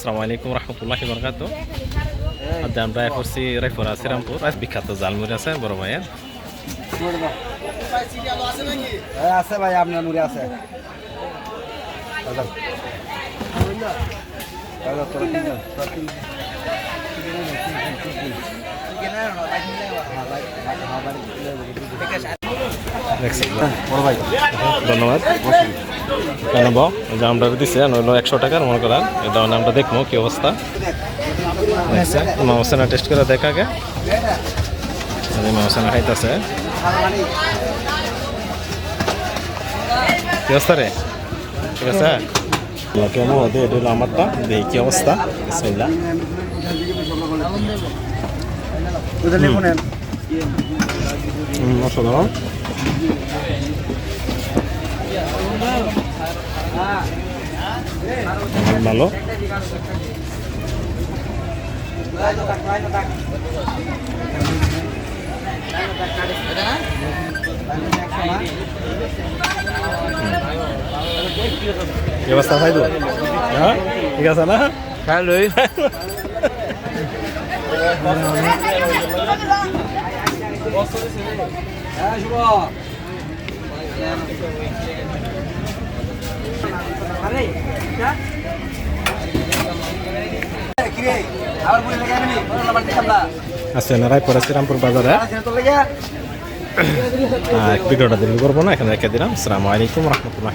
আসসালামু আলাইকুম রহমতুল্লাহি বরকাত আজ আমরা করছি রায়পুরা শ্রীরামপুর। বিখ্যাত জালমুড়ি আছে বড় ভাইয়ের। হ্যাঁ, আছে ভাই আপনার মুড়ি আছে। ধন্যবাদ। কেন বউ যে আমরা দিছে নইলো একশো টাকার মনে করেন। এটা আমরা দেখব কি অবস্থা। মামসানা টেস্ট করে দেখা আগে। মামসানা খাইতেছে। কি অবস্থা রে? ঠিক আছে? কেমন হতে এটা হলো আমারটা। দেখি কি অবস্থা? বিসমিল্লাহ। হুম, অসাধারণ। ভালো। কি অবস্থা ভাই তো হ্যাঁ? ঠিক আছে না? খাই হ্যাঁ শুভ। আরে কিরে আবার বলে লাগাবি নি বড় লাবার দেখালা আছে রায়পুরা শ্রীরামপুর বাজারে লাগা ভিডিওটা দিল্লি করব না, এখানে রেখে দিলাম। সালামালাইকুম রহমতুল্লাহ